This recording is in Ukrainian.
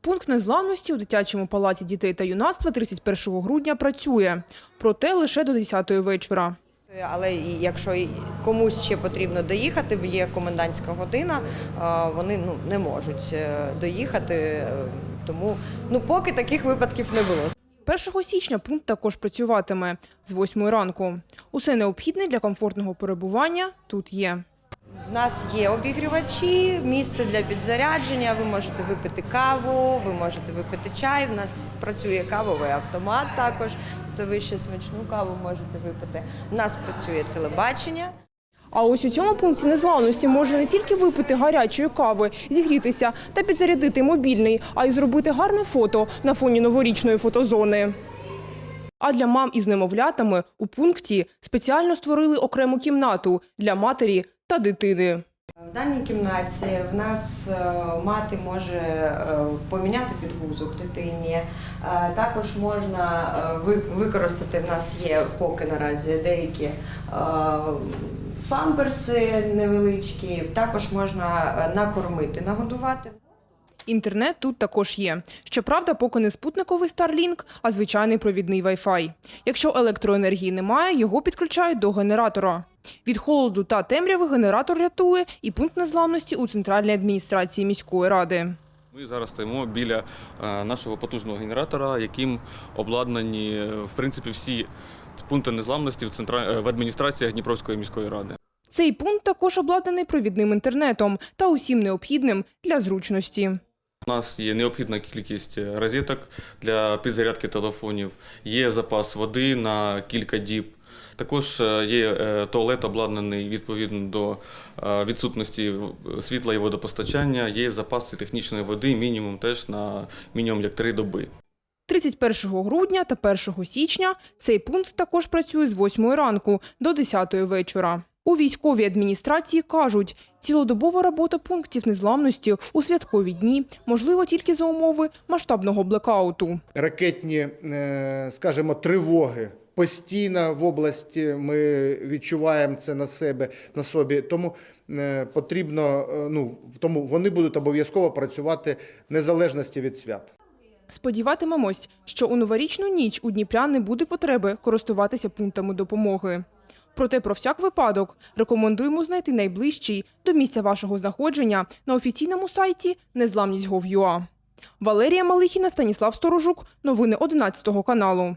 Пункт незламності у дитячому палаці дітей та юнацтва 31 грудня працює, проте лише до 10 вечора. Але якщо комусь ще потрібно доїхати, є комендантська година, вони ну не можуть е, доїхати. е, Тому ну поки таких випадків не було. 1 січня пункт також працюватиме з 8 ранку. Усе необхідне для комфортного перебування тут є. В нас є обігрівачі, місце для підзарядження. Ви можете випити каву, ви можете випити чай. У нас працює кавовий автомат також. То ви ще смачну каву можете випити. У нас працює телебачення. А ось у цьому пункті незламності можна не тільки випити гарячої кави, зігрітися та підзарядити мобільний, а й зробити гарне фото на фоні новорічної фотозони. А для мам із немовлятами у пункті спеціально створили окрему кімнату для матері та дитини. В даній кімнаті в нас е, мати може е, поміняти підгузок дитині. Е, Також можна використати в нас є поки наразі деякі памперси невеличкі. Також можна накормити, нагодувати. Інтернет тут також є. Щоправда, поки не спутниковий Starlink, а звичайний провідний Wi-Fi. Якщо електроенергії немає, його підключають до генератора. Від холоду та темряви генератор рятує і пункт незламності у центральній адміністрації міської ради. Ми зараз стоїмо біля е, нашого потужного генератора, яким обладнані е, в принципі всі пункти незламності в центра... е, в адміністраціях Дніпровської міської ради. Цей пункт також обладнаний провідним інтернетом та усім необхідним для зручності. Нас є необхідна кількість е, розеток для підзарядки телефонів, є запас води на кілька діб. Також е, є е, туалет обладнаний відповідно до відсутності світла і водопостачання. Є запаси технічної води, мінімум теж на мінімум як три доби. 31 грудня та 1 січня цей пункт також працює з 8 ранку до 10 вечора. У військовій адміністрації кажуть, цілодобова робота пунктів незламності у святкові дні можливо тільки за умови масштабного блекауту. ракетні, е, скажімо, тривоги. Постійно в області ми відчуваємо це на себе на собі. Тому е, потрібно, е, ну тому вони будуть обов'язково працювати незалежності від свят. Сподіватимемось, що у новорічну ніч у Дніпрян не буде потреби користуватися пунктами допомоги. Проте про всяк випадок рекомендуємо знайти найближчий до місця вашого знаходження на офіційному сайті незламність.gov.ua. Валерія Малихіна, Станіслав Сторожук. Новини 11 каналу.